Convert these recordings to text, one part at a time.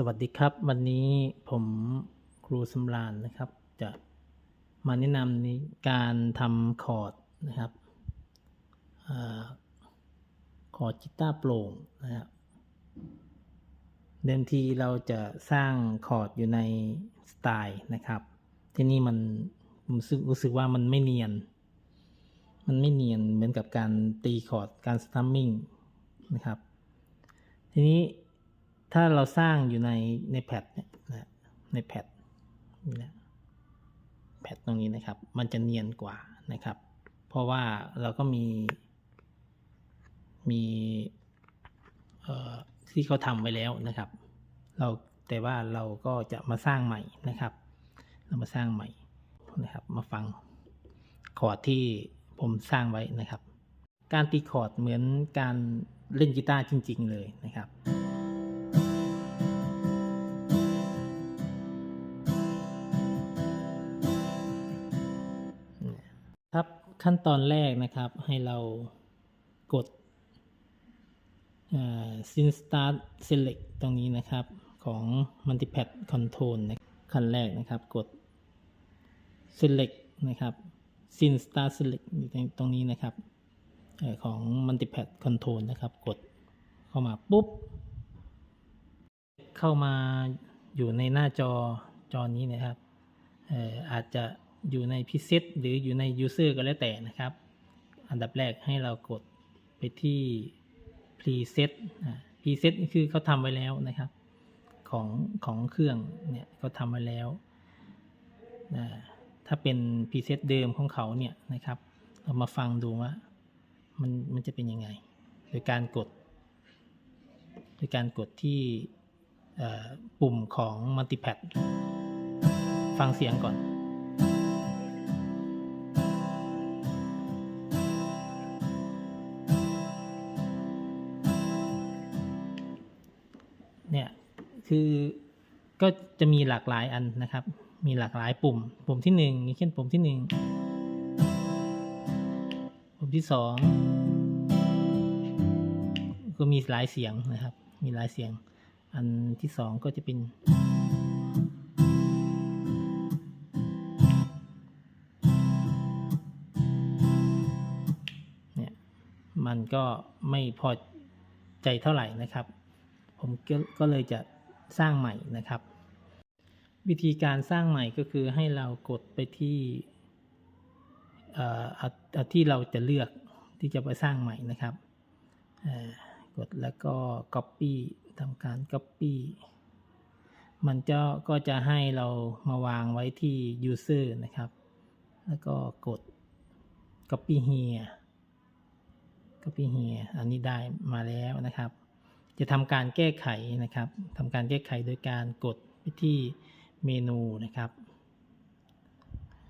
สวัสดีครับ วันนี้ผมครูสำราญนะครับ จะมาแนะนำในการทำคอร์ดนะครับอคอร์ดกีตาร์โปร่งนะครับเดิมทีเราจะสร้างคอร์ดอยู่ในสไตล์นะครับ ที่นี่มันผมรู้สึกรู้สึกว่ามันไม่เนียน มันไม่เนียนเหมือนกับการตีคอร์ดการสตัมมิ่งนะครับ ทีนี้ ถ้าเราสร้างอยู่ในในแพดเนี่ยนะในแพดนี่นะแพดตรงนี้นะครับ มันจะเนียนกว่านะครับ เพราะว่าเราก็มีมีเอ่อที่เขาทำไว้แล้วนะครับ เราแต่ว่าเราก็จะมาสร้างใหม่นะครับ เรามาสร้างใหม่นะครับ มาฟังคอร์ดที่ผมสร้างไว้นะครับ การตีคอร์ดเหมือนการเล่นกีตาร์จริง ๆ เลยนะครับ ขั้นตอนแรกนะครับให้เรากดซินสตาร์ select ตรงนี้นะครับของ multipad control นะขั้นแรกนะครับกด select นะครับ sin start select อยู่ตรงนี้นะครับอของ multipad control นะครับ กดเข้ามาปุ๊บ เข้ามาอยู่ในหน้าจอจอนี้นะครับอออาจจะ อยู่ใน preset หรืออยู่ใน user ก็แล้วแต่นะครับ อันดับแรกให้เรากดไปที่ preset preset คือเขาทำไว้แล้วนะครับของของเครื่องเนี่ยเขาทำไว้แล้วถ้าเป็น preset เดิมของเขาเนี่ยนะครับเรามาฟังดูว่ามันมันจะเป็นยังไง โดยการกด โดยการกดที่ปุ่มของ multipad ฟังเสียงก่อน คือก็จะมีหลากหลายอันนะครับ มีหลากหลายปุ่ม ปุ่มที่หนึ่งอย่างเช่นปุ่มที่หนึ่งปุ่มที่สองก็มีหลายเสียงนะครับ มีหลายเสียง อันที่สองก็จะเป็น เนี่ย มันก็ไม่พอใจเท่าไหร่นะครับ ผมก็เลยจะ สร้างใหม่นะครับ วิธีการสร้างใหม่ก็คือให้เรากดไปที่ที่เราจะเลือกที่จะไปสร้างใหม่นะครับกดแล้วก็ copy ทำการ copy มันจะก็จะให้เรามาวางไว้ที่ user นะครับ แล้วก็กด copy here copy here อันนี้ได้มาแล้วนะครับ จะทำการแก้ไขนะครับทำการแก้ไขโดยการกดไปที่เมนูนะครับ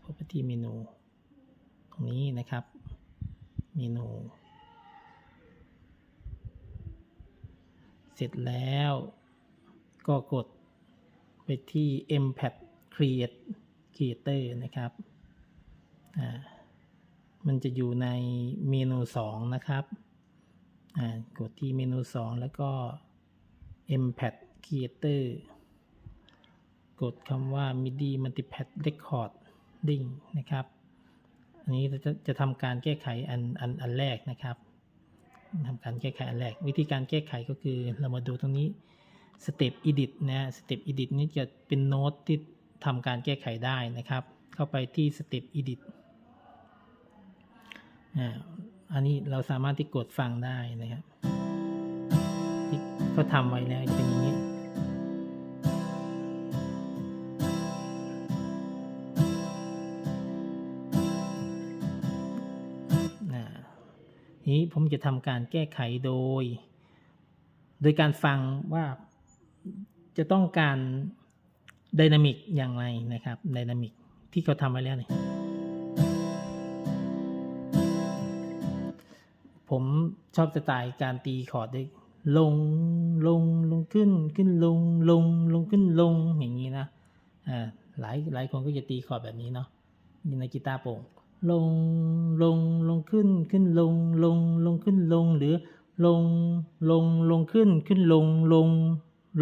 กดไปที่เมนูตรงนี้นะครับ เมนู เสร็จแล้วก็กดไปที่ mpad create creator นะครับอ่ามันจะอยู่ในเมนู 2 นะครับ กดที่เมนู 2 แล้วก็ mpad creator กดคำว่า midi multipad recording นะครับ อันนี้จะจะทำการแก้ไขอันอันอันแรกนะครับทำการแก้ไขอันแรก วิธีการแก้ไขก็คือเรามาดูตรงนี้ step edit นะ step edit นี้จะเป็นโน้ตที่ทำการแก้ไขได้นะครับ เข้าไปที่ step edit อ่า อันนี้เราสามารถที่กดฟังได้นะครับที่เขาทำไว้แล้วเป็นอย่างนี้นะทีนี้ผมจะทำการแก้ไขโดย โดยการฟังว่าจะต้องการไดนามิกอย่างไรนะครับไดนามิกที่เขาทำไว้แล้วเนี่ย ผมชอบสไตล์การตีคอร์ดด้วยลงลงลงขึ้นขึ้นลงลงลงขึ้นลงอย่างนี้นะอ่าหลายหลายคนก็จะตีคอร์ดแบบนี้เนาะในกีตาร์โปร่งลงลงลงขึ้นขึ้นลงลงลงขึ้นลงหรือลงลงลงขึ้นขึ้นลงลง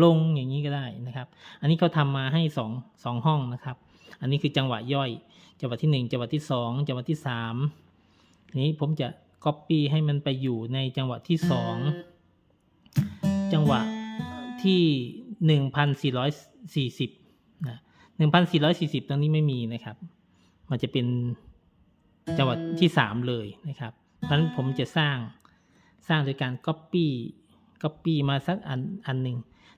ลงอย่างนี้ก็ได้นะครับ อันนี้เขาทำมาให้สองสองห้องนะครับ อันนี้คือจังหวะย่อย จังหวะที่หนึ่งจังหวะที่สองจังหวะที่สามทีนี้ผมจะ copy ให้มันไปอยู่ในจังหวะที่สองจังหวะที่หนึ่งพันสี่ร้อยสี่สิบนะหนึ่งพันสี่ร้อยสี่สิบตรงนี้ไม่มีนะครับ มันจะเป็นจังหวะที่สามเลยนะครับ เพราะฉะนั้นผมจะสร้างสร้างโดยการ copy copy มาสักอันอันหนึ่ง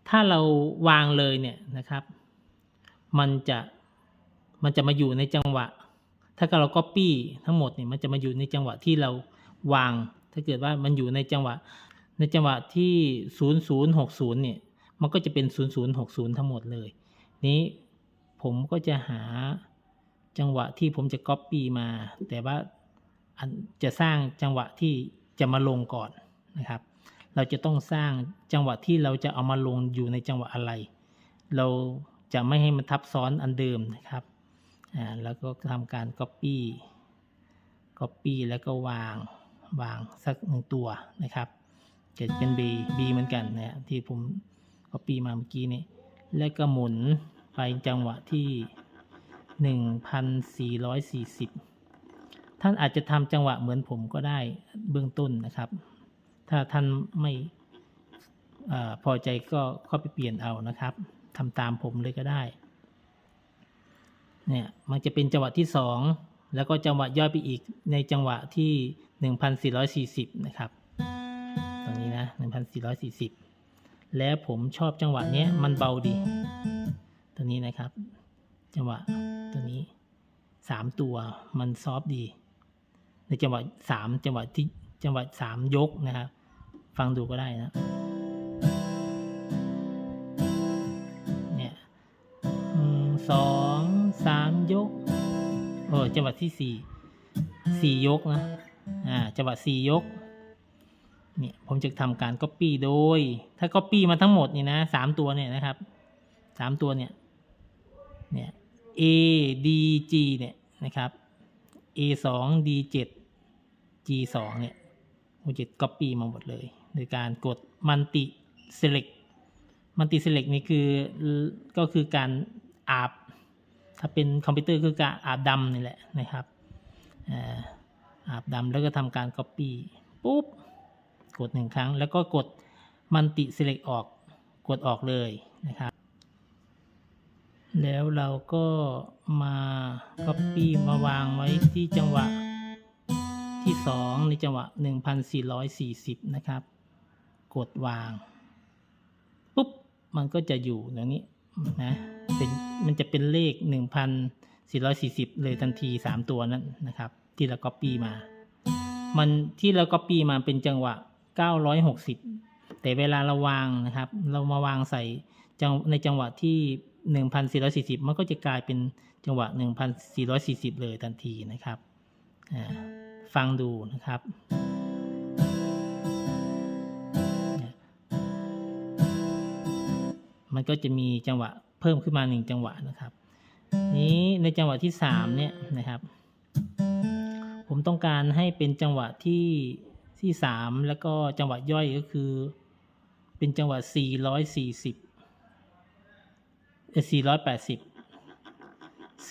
ถ้าเราวางเลยเนี่ยนะครับ มันจะมันจะมาอยู่ในจังหวะ ถ้าเรา copy ทั้งหมดเนี่ยมันจะมาอยู่ในจังหวะที่เรา วาง ถ้าเกิดว่ามันอยู่ในจังหวะ ในจังหวะที่ 0060 เนี่ย มันก็จะเป็น 0060 ทั้งหมดเลย นี้ผมก็จะหาจังหวะที่ผมจะ copy มา แต่ว่าจะสร้างจังหวะที่จะมาลงก่อนนะครับ เราจะต้องสร้างจังหวะที่เราจะเอามาลงอยู่ในจังหวะอะไร เราจะไม่ให้มันทับซ้อนอันเดิมนะครับ อ่า แล้วก็ทำการ copy copy แล้วก็วาง วางสักหนึ่งตัวนะครับจะเป็น B B เหมือนกันนะที่ผม copy มาเมื่อกี้นี้ แล้วก็หมุนไปจังหวะที่ 1440 ท่านอาจจะทำจังหวะเหมือนผมก็ได้เบื้องต้นนะครับ ถ้าท่านไม่อพอใจก็เข้าไปเปลี่ยนเอานะครับทำตามผมเลยก็ได้ เนี่ยมันจะเป็นจังหวะที่สองแล้วก็จังหวะย่อยไปอีกในจังหวะที่ 1440 นะครับ ตรงนี้นะ 1440 แล้วผมชอบจังหวะเนี้ยมันเบาดี ตัวนี้นะครับ จังหวะตัวนี้สามตัวมันซอฟดี ในจังหวะสามจังหวะที่จังหวะสามยกนะครับ ฟังดูก็ได้นะเนี่ยหนึ่งสองสามยกโอ้จังหวะที่สี่สี่ยกนะ อ่าจังหวะสี่ยกเนี่ยผมจะทำการ copy โดย ถ้า copy มาทั้งหมดนี่นะสามตัวเนี่ยนะครับสามตัวเนี่ยเนี่ย A D G เนี่ยนะครับ A สอง D เจ็ด G สองเนี่ยผมจะ copy มาหมดเลย โดยการกด multi select multi select นี่คือก็คือการอาบ ถ้าเป็นคอมพิวเตอร์คือการอาบดำนี่แหละนะครับอ่า อาบดำแล้วก็ทำการ Copy ปุ๊บ กดหนึ่งครั้ง แล้วก็กดมันติ select ออก กดออกเลยนะครับ แล้วเราก็มา Copy มาวางไว้ที่จังหวะที่ 2 ในจังหวะ 1440 นะครับ กดวาง ปุ๊บ มันก็จะอยู่อย่างนี้นะเป็นมันจะเป็นเลข 1,440 เลยทันที 3 ตัวนั้นนะครับ ที่เรา copy มา มันที่เรา copy มาเป็นจังหวะ 960 แต่เวลาเราวางนะครับ เรามาวางใส่จังในจังหวะที่ 1,440 มันก็จะกลายเป็นจังหวะ 1,440 เลยทันทีนะครับฟังดูนะครับมันก็จะมีจังหวะเพิ่มขึ้นมาหนึ่งจังหวะนะครับ นี้ในจังหวะที่สามเนี่ยนะครับ ผมต้องการให้เป็นจังหวะที่ที่สามแล้วก็จังหวะย่อยก็คือ เป็นจังหวะสี่ร้อยสี่สิบเอสี่ร้อยแปดสิบ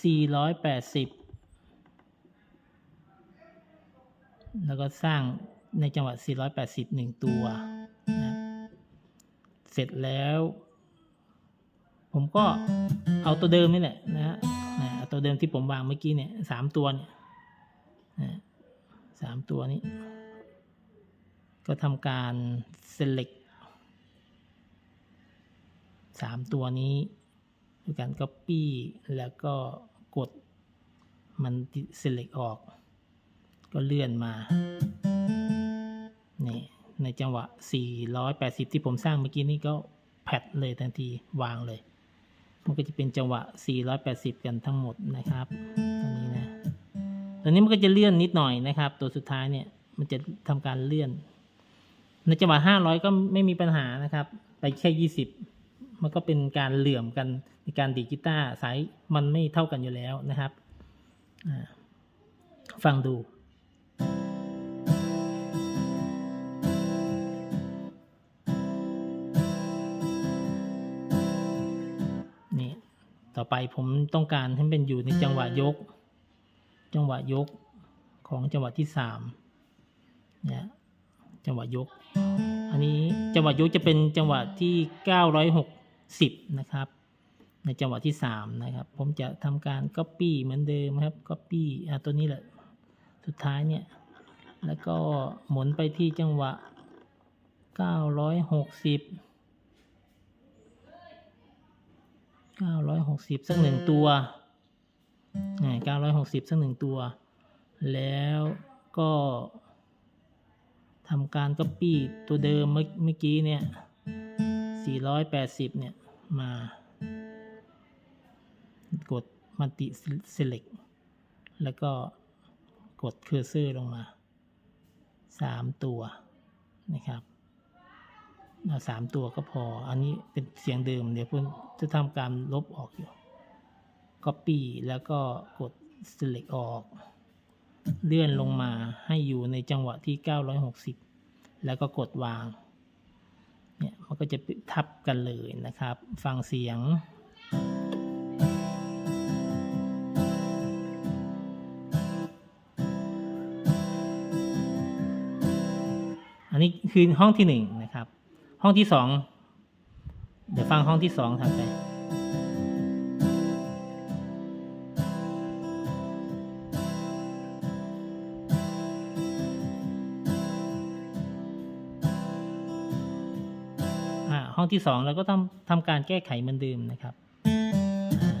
สี่ร้อยแปดสิบแล้วก็สร้างในจังหวะ 480หนึ่งตัวนะเสร็จแล้ว ผมก็เอาตัวเดิมนี่แหละนะฮะเอาตัวเดิมที่ผมวางเมื่อกี้เนี่ยสามตัวเนี่ย สามตัวนี้ ก็ทำการ select สามตัวนี้ด้วยการ copy แล้วก็กดมัน select ออก ก็เลื่อนมานี่ในจังหวะ 480 ที่ผมสร้างเมื่อกี้นี้ก็แพดเลยทันทีวางเลย มันก็จะเป็นจังหวะ 480 กันทั้งหมดนะครับ อนนี้มันก็จะเลื่อนนิดหน่อยนะครับ ตัวสุดท้ายเนี่ยมันจะทำการเลื่อน ในจังหวะ500ก็ไม่มีปัญหานะครับ ไปแค่20มันก็เป็นการเหลื่อมกันในการดีดกีตาร์สายมันไม่เท่ากันอยู่แล้วนะครับฟังดูนี่ต่อไปผมต้องการให้เป็นอยู่ในจังหวะยก จังหวะยกของจังหวะที่สามเนี่ยจังหวะยก อันนี้จังหวะยกจะเป็นจังหวะที่เก้าร้อยหกสิบนะครับ ในจังหวะที่สามนะครับ ผมจะทำการ Copy เหมือนเดิมครับ Copy อ่าตัวนี้แหละสุดท้ายเนี่ย แล้วก็หมุนไปที่จังหวะเก้าร้อยหกสิบเก้าร้อยหกสิบสักหนึ่งตัว เก้าร้อยหกสิบสักหนึ่งตัว แล้วก็ทำการ Copy ตัวเดิมเมื่อกี้เนี่ยสี่ร้อยแปดสิบเนี่ย มากด Multi Select แล้วก็กดเคอร์เซอร์ลงมาสามตัวนะครับเอาสามตัวก็พอ อันนี้เป็นเสียงเดิม เดี๋ยวผมจะทำการลบออกอยู่ Copy แล้วก็กด Select ออก เลื่อนลงมาให้อยู่ในจังหวะที่ 960 แล้วก็กดวาง เนี่ยมันก็จะทับกันเลยนะครับ ฟังเสียงอันนี้คือห้องที่หนึ่งนะครับ ห้องที่สอง เดี๋ยวฟังห้องที่สองถัดไป ห้องที่สองเราก็ต้องทำการแก้ไขเหมือนเดิมนะครับอ่า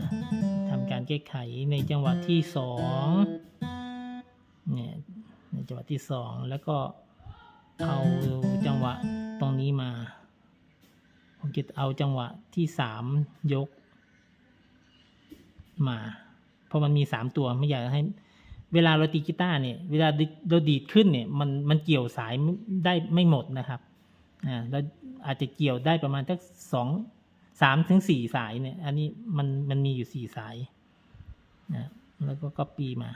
ทำการแก้ไขในจังหวะที่สองเนี่ยในจังหวะที่สองแล้วก็เอาจังหวะตรงนี้มาผมจะเอาจังหวะที่สามยกมา เพราะมันมีสามตัวไม่อยากให้เวลาเราตีกีตาร์เนี่ย เวลาเราดีดขึ้นเนี่ย มันมันเกี่ยวสายได้ไม่หมดนะครับ อ่าแล้วอาจจะเกี่ยวได้ประมาณสักสองสามถึงสี่สายเนี่ย อันนี้มันมันมีอยู่สี่สายนะแล้วก็ก๊อปปี้มา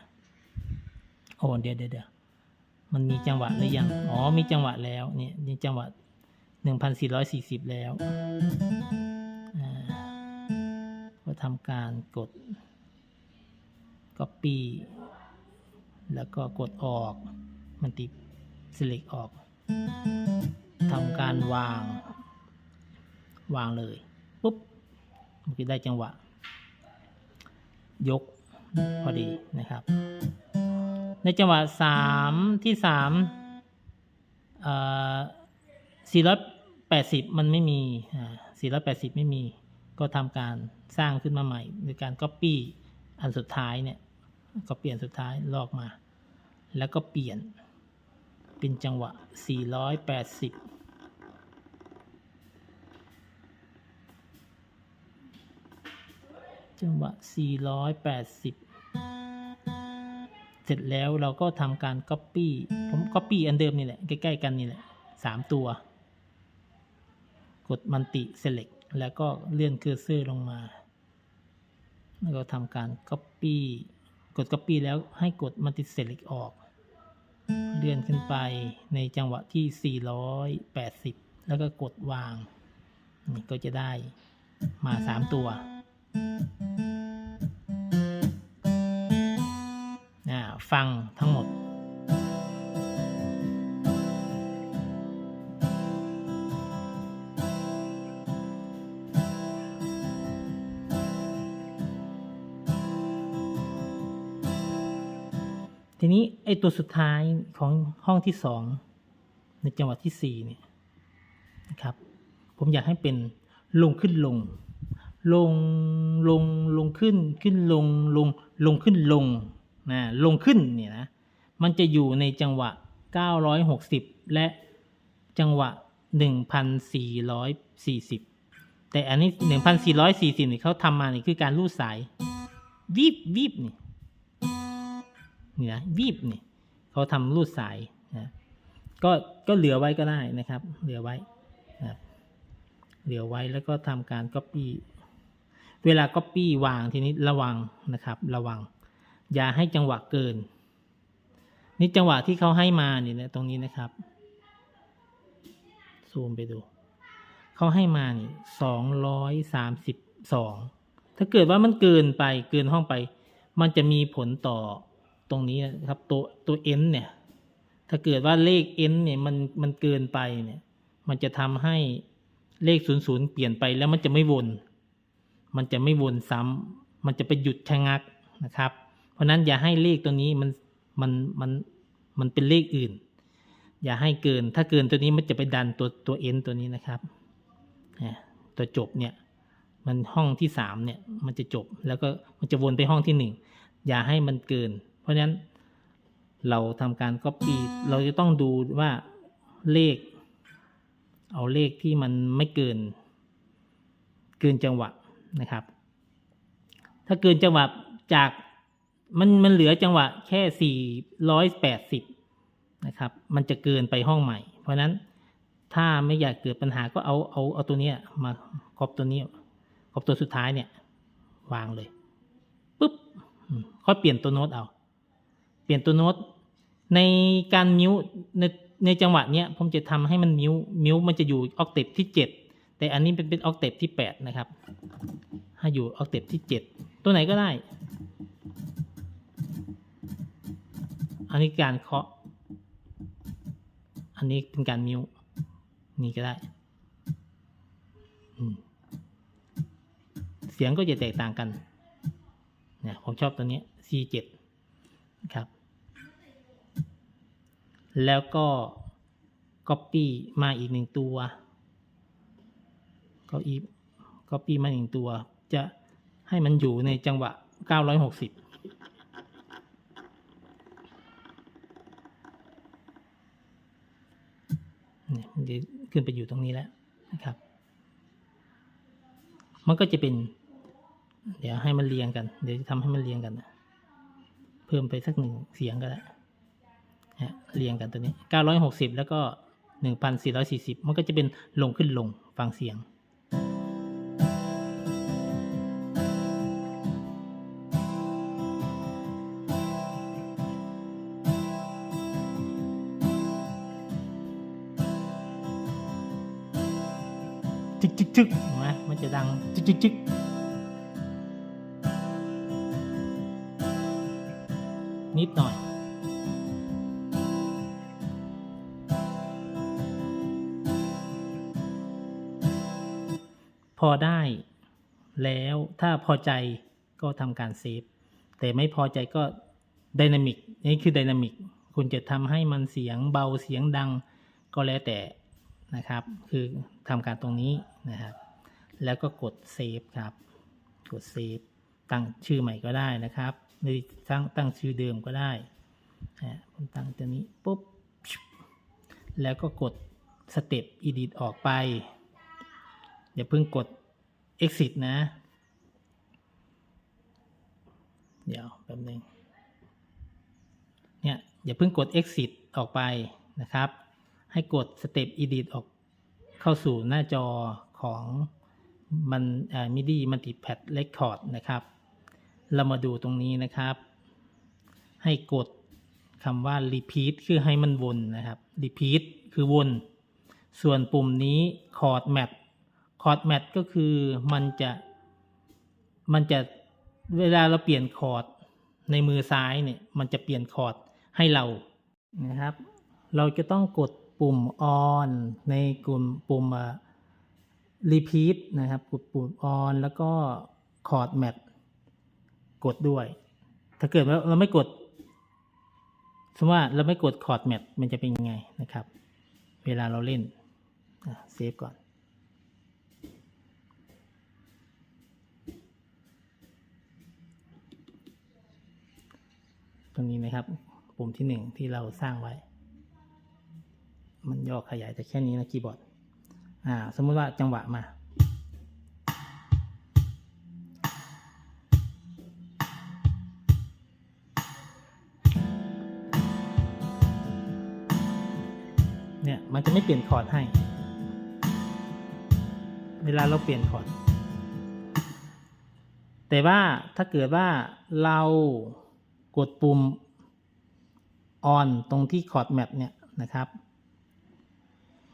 โอ้เดี๋ยวเดี๋ยวเดียวมันมีจังหวะหรือยัง อ๋อ มีจังหวะแล้ว เนี่ยมีจังหวะหนึ่งพันสี่ร้อยสี่สิบแล้วอ่าก็ทำการกด Copy แล้วก็กดออก มันติด Select ออก ทำการวาง วางเลยปุ๊บมันก็ได้จังหวะ ยกพอดีนะครับ ในจังหวะสามที่สามสี่ร้อยแปดสิบมันไม่มีสี่ร้อยแปดสิบไม่มี ก็ทำการสร้างขึ้นมาใหม่โดยการ Copy อันสุดท้ายเนี่ยก็เปลี่ยนสุดท้ายลอกมา แล้วก็เปลี่ยนเป็นจังหวะ 480 จังหวะ 480 เสร็จแล้วเราก็ทำการ Copy ผม Copy อันเดิมนี่แหละ ใกล้ ๆ กันนี่แหละ 3 ตัว กด Multi Select แล้วก็เลื่อนเคอร์เซอร์ลงมา แล้วก็ทำการ Copy กด Copy แล้วให้กด Multi Select ออก เลื่อนขึ้นไปในจังหวะที่ 480 แล้วก็กดวางนี่ก็จะได้มา 3 ตัว ฟังทั้งหมด ทีนี้ไอตัวสุดท้ายของห้องที่สองในจังหวะที่สี่เนี่ยนะครับผมอยากให้เป็นลงขึ้นลง ลงลงลงขึ้นขึ้นลงลงลงขึ้นลง นะลงขึ้นเนี่ยนะมันจะอยู่ในจังหวะ 960 และจังหวะ 1,440 แต่อันนี้ 1,440นี่ยเขาทำมาเนี่ยคือการรูดสายวีบวีบนี่นี่นะวีบนี่เขาทำรูดสายนะก็ก็เหลือไว้ก็ได้นะครับ เหลือไว้นะเหลือไว้แล้วก็ทำการ Copy เวลา Copy วางทีนี้ระวังนะครับ ระวัง อย่าให้จังหวะเกิน นี่จังหวะที่เขาให้มาเนี่ยนะตรงนี้นะครับ ซูมไปดู เขาให้มานี่สองร้อยสามสิบสอง ถ้าเกิดว่ามันเกินไปเกินห้องไป มันจะมีผลต่อตรงนี้นะครับ ตัวตัว n เนี่ย ถ้าเกิดว่าเลข n เนี่ยมันมันเกินไปเนี่ย มันจะทำให้เลขศูนย์ศูนย์เปลี่ยนไปแล้วมันจะไม่วน มันจะไม่วนซ้ำมันจะไปหยุดชะงักนะครับ เพราะนั้นอย่าให้เลขตัวนี้มันมันมันมันเป็นเลขอื่น อย่าให้เกิน ถ้าเกินตัวนี้มันจะไปดันตัวตัว n ตัวนี้นะครับตัวจบเนี่ยมันห้องที่สามเนี่ยมันจะจบแล้วก็มันจะวนไปห้องที่หนึ่งอย่าให้มันเกิน เพราะฉะนั้นเราทำการ copy เราจะต้องดูว่าเลข เอาเลขที่มันไม่เกิน เกินจังหวะนะครับ ถ้าเกินจังหวะจาก มันมันเหลือจังหวะแค่สี่ร้อยแปดสิบนะครับ มันจะเกินไปห้องใหม่ เพราะนั้นถ้าไม่อยากเกิดปัญหาก็เอาเอาเอาตัวเนี้ยมาครอบตัวนี้ครอบตัวสุดท้ายเนี่ย วางเลยปุ๊บค่อยเปลี่ยนตัวโน้ตเอา เปลี่ยนตัวโน้ตในการมิวในในจังหวะเนี้ยผมจะทำให้มันมิวมิวมันจะอยู่ออกเตปที่เจ็ดแต่อันนี้เป็นเป็นออกเตปที่แปดนะครับ ให้อยู่ออกเตปที่เจ็ดตัวไหนก็ได้ อันนี้การเคาะ อันนี้เป็นการมิวนี่ก็ได้ เสียงก็จะแตกต่างกันเนี่ยผมชอบตัวนี้ C7 นะครับ แล้วก็ Copy มาอีกหนึ่งตัว ก็อี Copy มาหนึ่งตัว จะให้มันอยู่ในจังหวะ 960 เนี่ยมันจะ ขึ้นไปอยู่ตรงนี้แล้วนะครับ มันก็จะเป็น เดี๋ยวให้มันเรียงกัน เดี๋ยวจะทำให้มันเรียงกันนะเพิ่มไปสักหนึ่งเสียงก็ได้วเรียงกันตัวนี้ 960 แล้วก็ 1440 มันก็จะเป็นลงขึ้นลงฟังเสียง จึกจึกนไหมมันจะดังจึกจึกจึกนิดหน่อยพอได้แล้วถ้าพอใจก็ทำการเซฟแต่ไม่พอใจก็ดินามิกนี่คือดินามิกคุณจะทำให้มันเสียงเบาเสียงดังก็แล้วแต่นะครับ คือ ทำการตรงนี้นะครับ แล้วก็กดเซฟครับ กดเซฟตั้งชื่อใหม่ก็ได้นะครับหรือตั้งตั้งชื่อเดิมก็ได้นะผมตั้งตัวนี้ปุ๊บ แล้วก็กดสเต็ป edit ออกไป อย่าเพิ่งกด exit นะ เดี๋ยวแป๊บนึงเนี่ยอย่าเพิ่งกด exit ออกไปนะครับ ให้กด step edit ออก เข้าสู่หน้าจอของมันเอ่อ MIDI multipad record นะครับ เรามาดูตรงนี้นะครับ ให้กดคำว่า repeat คือให้มันวนนะครับ repeat คือวน ส่วนปุ่มนี้ chord match chord match ก็คือมันจะ มันจะเวลาเราเปลี่ยนคอร์ดในมือซ้ายเนี่ย มันจะเปลี่ยนคอร์ดให้เรานะครับ เราจะต้องกด ปุ่ม on ในกลุ่มปุ่ม repeat นะครับกดปุ่ม on แล้วก็ chord match กดด้วย ถ้าเกิดว่าเราไม่กดสมมติว่าเราไม่กด chord match มันจะเป็นยังไงนะครับ เวลาเราเล่นเซฟก่อนตรงนี้นะครับ ปุ่มที่หนึ่งที่เราสร้างไว้ มันย่อขยายแต่แค่นี้นะคีย์บอร์ด อ่า สมมติว่าจังหวะมา เนี่ย มันจะไม่เปลี่ยนคอร์ดให้ เวลาเราเปลี่ยนคอร์ด แต่ว่าถ้าเกิดว่าเรากดปุ่ม on ตรงที่คอร์ดแมปเนี่ยนะครับ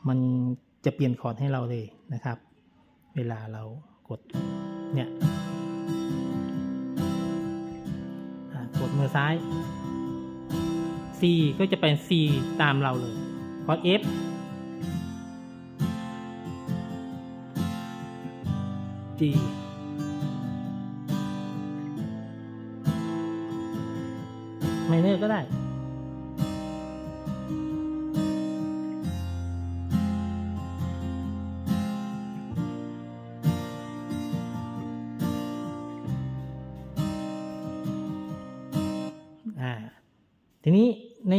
มันจะเปลี่ยนคอร์ดให้เราเลยนะครับ เวลาเรากดเนี่ยกดมือซ้าย C ก็จะเป็น C ตามเราเลยคอร์ด F D ไมเนอร์ก็ได้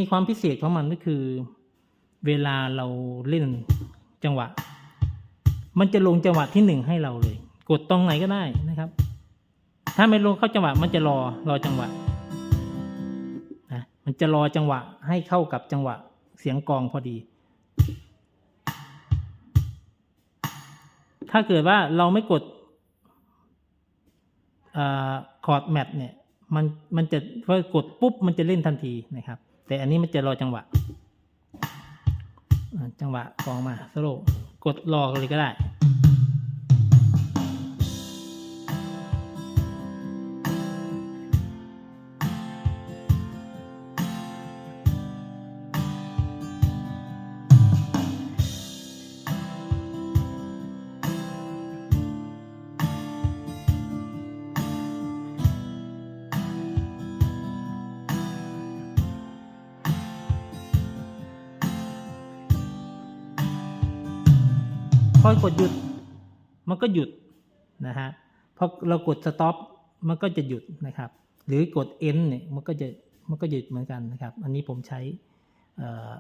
ความพิเศษของมันก็คือ เวลาเราเล่นจังหวะ มันจะลงจังหวะที่หนึ่งให้เราเลย กดตรงไหนก็ได้นะครับ ถ้าไม่ลงเข้าจังหวะ มันจะรอรอจังหวะนะมันจะรอจังหวะให้เข้ากับจังหวะเสียงกองพอดี ถ้าเกิดว่าเราไม่กดคอร์ดแมทเนี่ยมันมันจะพอกดปุ๊บมันจะเล่นทันทีนะครับ แต่อันนี้มันจะรอจังหวะ จังหวะกองมาสโลกดรอเลยก็ได้ พอกดหยุด มันก็หยุดนะฮะพอเรากด stop มันก็จะหยุดนะครับ หรือกด end เนี่ยมันก็จะมันก็หยุดเหมือนกันนะครับ อันนี้ผมใช้ออ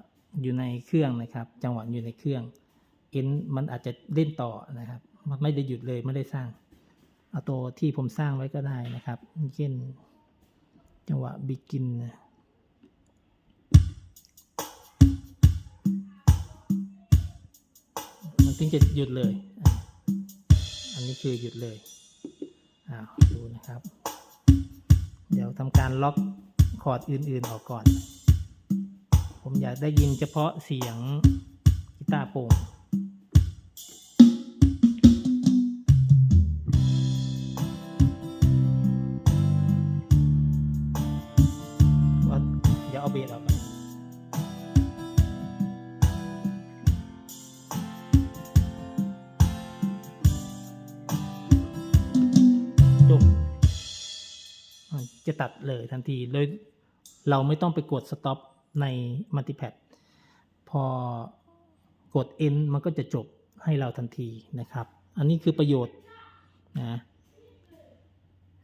อยู่ในเครื่องนะครับ จังหวะอยู่ในเครื่อง end มันอาจจะเล่นต่อนะครับ มันไม่ได้หยุดเลยไม่ได้สร้างเอาตัวที่ผมสร้างไว้ก็ได้นะครับ เช่น จังหวะ begin นะ ถึงจะหยุดเลย อันนี้คือหยุดเลยอ้าวดูนะครับ เดี๋ยวทำการล็อกคอร์ดอื่นๆออกก่อน ผมอยากได้ยินเฉพาะเสียงกีตาร์โปร่ง ตัดเลยทันทีโดยเราไม่ต้องไปกด stop ใน multipad พอกด end มันก็จะจบให้เราทันทีนะครับ อันนี้คือประโยชน์นะ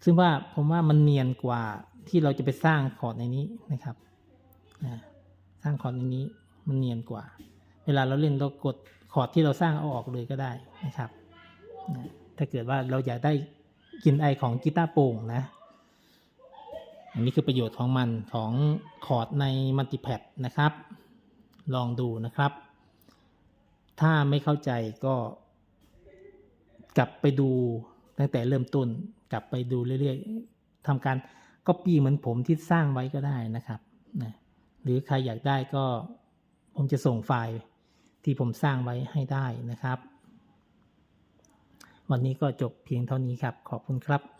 ซึ่งว่าผมว่ามันเนียนกว่าที่เราจะไปสร้างคอร์ดในนี้นะครับสร้างคอร์ดในนี้มันเนียนกว่า เวลาเราเล่นเรากดคอร์ดที่เราสร้างเอาออกเลยก็ได้นะครับ ถ้าเกิดว่าเราอยากได้กินไอของกีตาร์โปร่งนะ อันนี้คือประโยชน์ของมันของคอร์ดในมัลติแพดนะครับ ลองดูนะครับ ถ้าไม่เข้าใจก็กลับไปดูตั้งแต่เริ่มต้นกลับไปดูเรื่อยๆทำการก็ปีเหมือนผมที่สร้างไว้ก็ได้นะครับนะหรือใครอยากได้ก็ผมจะส่งไฟล์ที่ผมสร้างไว้ให้ได้นะครับ วันนี้ก็จบเพียงเท่านี้ครับ ขอบคุณครับ